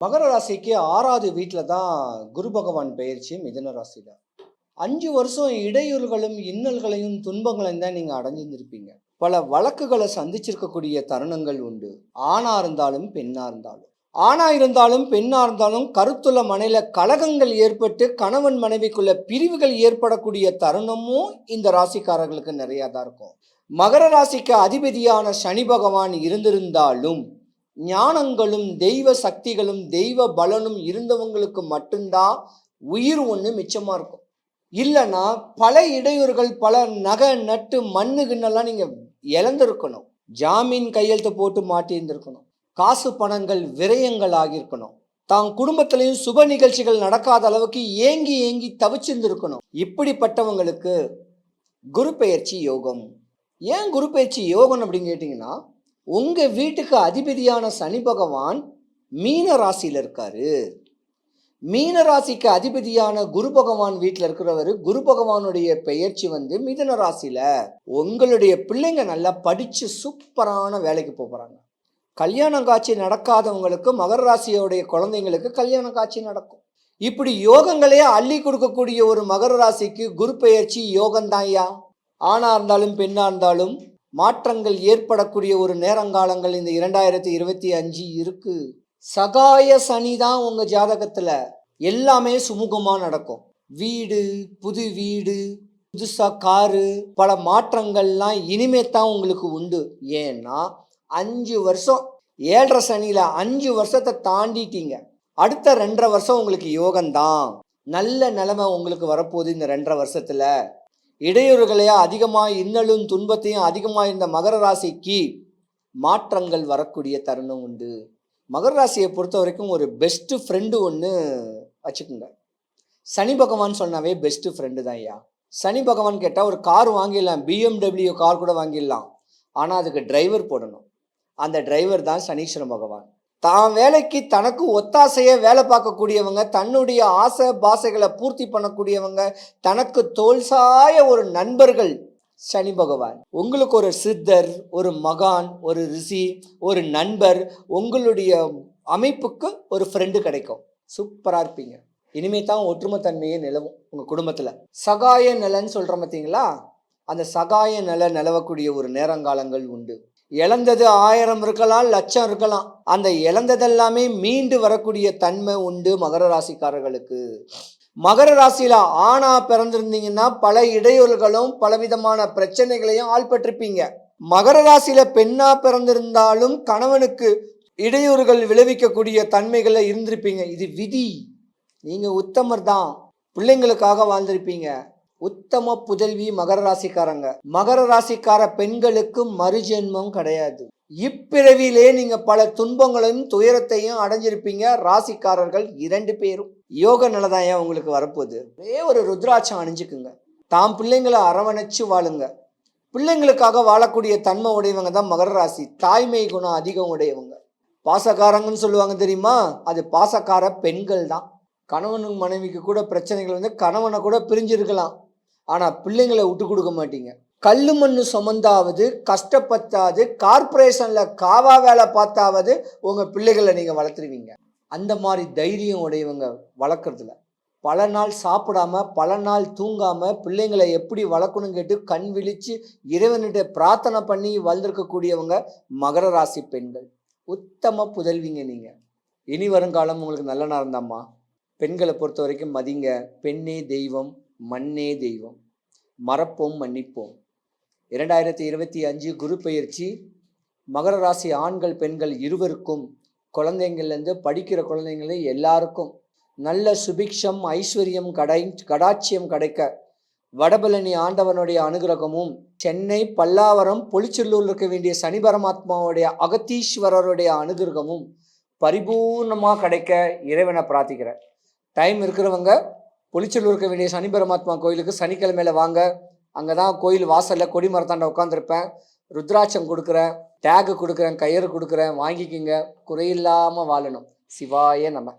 மகர ராசிக்கு ஆறாவது வீட்டில் தான் குரு பகவான் பயிற்சி மிதன ராசியில். அஞ்சு வருஷம் இடையூறுகளும் இன்னல்களையும் துன்பங்களையும் தான் நீங்கள் அடைஞ்சிருந்திருப்பீங்க. பல வழக்குகளை சந்திச்சிருக்கக்கூடிய தருணங்கள் உண்டு. ஆணாக இருந்தாலும் பெண்ணாக இருந்தாலும். ஆணா இருந்தாலும் பெண்ணா இருந்தாலும் கருத்துள்ள மனையில கலகங்கள் ஏற்பட்டு கணவன் மனைவிக்குள்ள பிரிவுகள் ஏற்படக்கூடிய தருணமும் இந்த ராசிக்காரர்களுக்கு நிறையா தான் இருக்கும். மகர ராசிக்கு அதிபதியான சனி பகவான் இருந்திருந்தாலும் ஞானங்களும் தெய்வ சக்திகளும் தெய்வ பலனும் இருந்தவங்களுக்கு மட்டும்தான் உயிர் ஒன்று மிச்சமாக இருக்கும். இல்லைன்னா பல இடையூறுகள் பல நகை நட்டு மண்ணு கிண்ணெல்லாம் நீங்கள் இழந்திருக்கணும். ஜாமீன் கையெழுத்து போட்டு மாட்டியிருந்திருக்கணும். காசு பணங்கள் விரயங்கள் ஆகியிருக்கணும். தான் குடும்பத்திலையும் சுப நிகழ்ச்சிகள் நடக்காத அளவுக்கு ஏங்கி ஏங்கி தவிச்சிருந்திருக்கணும். இப்படிப்பட்டவங்களுக்கு குரு பெயர்ச்சி யோகம். ஏன் குரு பெயர்ச்சி யோகம் அப்படின்னு கேட்டிங்கன்னா உங்கள் வீட்டுக்கு அதிபதியான சனி பகவான் மீன ராசியில் இருக்காரு. மீன ராசிக்கு அதிபதியான குரு பகவான் வீட்டில் இருக்கிறவர் குரு பகவானுடைய பெயர்ச்சி வந்து மிதன ராசியில். உங்களுடைய பிள்ளைங்க நல்லா படித்து சூப்பரான வேலைக்கு போகிறாங்க கல்யாண காட்சி நடக்காதவங்களுக்கு மகர ராசியோடைய குழந்தைங்களுக்கு கல்யாண காட்சி நடக்கும். இப்படி யோகங்களே அள்ளி கொடுக்கக்கூடிய ஒரு மகர ராசிக்கு குரு பெயர்ச்சி யோகம்தான்யா ஆணாக இருந்தாலும் பெண்ணாக இருந்தாலும் மாற்றங்கள் ஏற்படக்கூடிய ஒரு நேரங்காலங்கள் இந்த இரண்டாயிரத்தி இருபத்தி அஞ்சு இருக்கு. சகாய சனி தான் உங்க ஜாதகத்துல எல்லாமே சுமூகமா நடக்கும். வீடு புது வீடு புதுசா காரு பல மாற்றங்கள்லாம் இனிமே தான் உங்களுக்கு உண்டு. ஏன்னா அஞ்சு வருஷம் ஏழரை சனியில அஞ்சு வருஷத்தை தாண்டிட்டீங்க. அடுத்த ரெண்டரை வருஷம் உங்களுக்கு யோகம்தான். நல்ல நிலைமை உங்களுக்கு வரப்போகுது இந்த ரெண்டரை வருஷத்துல. இடையூறுகளையா அதிகமாக இன்னலும் துன்பத்தையும் அதிகமாக இருந்த மகர ராசிக்கு மாற்றங்கள் வரக்கூடிய தருணம் உண்டு. மகர ராசியை பொறுத்த வரைக்கும் ஒரு பெஸ்ட்டு ஃப்ரெண்டு ஒன்று வச்சுக்கோங்க. சனி பகவான் சொன்னாவே பெஸ்ட்டு ஃப்ரெண்டு தான் ஐயா. சனி பகவான் கேட்டால் ஒரு கார் வாங்கிடலாம் பிஎம்டபிள்யூ கார் கூட வாங்கிடலாம். ஆனால் அதுக்கு டிரைவர் போடணும். அந்த டிரைவர் தான் சனீஸ்வரன் பகவான். தான் வேலைக்கு தனக்கு ஒத்தாசையை வேலை பார்க்கக்கூடியவங்க தன்னுடைய ஆசை பாசைகளை பூர்த்தி பண்ணக்கூடியவங்க தனக்கு தோல் சாய ஒரு நண்பர்கள் சனி பகவான். உங்களுக்கு ஒரு சித்தர் ஒரு மகான் ஒரு ரிஷி ஒரு நண்பர் உங்களுடைய அமைப்புக்கு ஒரு ஃப்ரெண்டு கிடைக்கும். சூப்பராக இருப்பீங்க. இனிமே தான் ஒற்றுமைத்தன்மையே நிலவும் உங்கள் குடும்பத்தில். சகாய நிலன்னு சொல்கிறோம் பார்த்தீங்களா அந்த சகாய நில நிலவக்கூடிய ஒரு நேரங்காலங்கள் உண்டு. இழந்தது ஆயிரம் இருக்கலாம் லட்சம் இருக்கலாம். அந்த இழந்ததெல்லாமே மீண்டு வரக்கூடிய தன்மை உண்டு மகர ராசிக்காரர்களுக்கு. மகர ராசியில ஆணா பிறந்திருந்தீங்கன்னா பல இடையூறுகளும் பலவிதமான பிரச்சனைகளையும் ஆள்பட்டிருப்பீங்க. மகர ராசியில பெண்ணா பிறந்திருந்தாலும் கணவனுக்கு இடையூறுகள் விளைவிக்கக்கூடிய தன்மைகளை இருந்திருப்பீங்க. இது விதி. நீங்க உத்தமர் தான். பிள்ளைங்களுக்காக வாழ்ந்திருப்பீங்க. உத்தம புதல்வி மகர ராசிக்காரங்க. மகர ராசிக்கார பெண்களுக்கு மறுஜென்மம் கிடையாது. இப்பிறவிலே நீங்க பல துன்பங்களையும் துயரத்தையும் அடைஞ்சிருப்பீங்க. ராசிக்காரர்கள் இரண்டு பேரும். யோக நிலைதான் ஏன் உங்களுக்கு வரப்போகுது? ஒரே ஒரு ருத்ராட்சம் அணிஞ்சுக்குங்க. தாம் பிள்ளைங்களை அரவணைச்சு வாழுங்க. பிள்ளைங்களுக்காக வாழக்கூடிய தன்மை உடையவங்க தான் மகர ராசி. தாய்மை குணம் அதிகம் உடையவங்க. பாசக்காரங்கன்னு சொல்லுவாங்க தெரியுமா? அது பாசக்கார பெண்கள் தான். கணவனும் மனைவிக்கு கூட பிரச்சனைகள் வந்து கணவனை கூட பிரிஞ்சிருக்கலாம். ஆனால் பிள்ளைங்களை விட்டு கொடுக்க மாட்டீங்க. கல்லு மண்ணு சுமந்தாவது கஷ்டப்பட்டாது கார்ப்பரேஷனில் காவா வேலை பார்த்தாவது உங்கள் பிள்ளைகளை நீங்கள் வளர்த்துருவீங்க. அந்த மாதிரி தைரியம் உடையவங்க வளர்க்குறதுல பல நாள் சாப்பிடாம பல நாள் தூங்காம பிள்ளைங்களை எப்படி வளர்க்கணும் கேட்டு கண் விழிச்சு இறைவனிட்ட பிரார்த்தனை பண்ணி வளர்ந்துருக்கக்கூடியவங்க மகர ராசி பெண்கள். உத்தம புதல்விங்க நீங்கள் இனி வருங்காலம் உங்களுக்கு நல்ல நேரம் தான்மா பெண்களை பொறுத்த வரைக்கும் மதிங்க. பெண்ணே தெய்வம். மண்ணே தெய்வம். மறப்போம் மன்னிப்போம். இரண்டாயிரத்தி இருபத்தி அஞ்சு குரு பயிற்சி. மகர ராசி ஆண்கள் பெண்கள் இருவருக்கும் குழந்தைங்கள்லேருந்து படிக்கிற குழந்தைங்களே எல்லாருக்கும் நல்ல சுபிக்ஷம் ஐஸ்வர்யம் கடை கடாட்சியம் கிடைக்க வடபழனி ஆண்டவனுடைய அனுகிரகமும் சென்னை பல்லாவரம் பொலிச்செல்லூர்ல இருக்க வேண்டிய சனி பரமாத்மாவுடைய அகத்தீஸ்வரருடைய அனுகிரகமும் பரிபூர்ணமாக கிடைக்க இறைவனை பிரார்த்திக்கிறேன். டைம் இருக்கிறவங்க பொலிச்செல்லூர் இருக்க வேண்டிய சனி பரமாத்மா கோயிலுக்கு சனிக்கிழமையில வாங்க. அங்கே தான் கோயில் வாசலில் கொடி மரத்தாண்ட உட்காந்துருப்பேன் ருத்ராட்சம் கொடுக்குறேன் டேகு கொடுக்குறேன் கயிறு கொடுக்குறேன் வாங்கிக்கிங்க. குறையில்லாமல் வாழணும். சிவாய நம்ம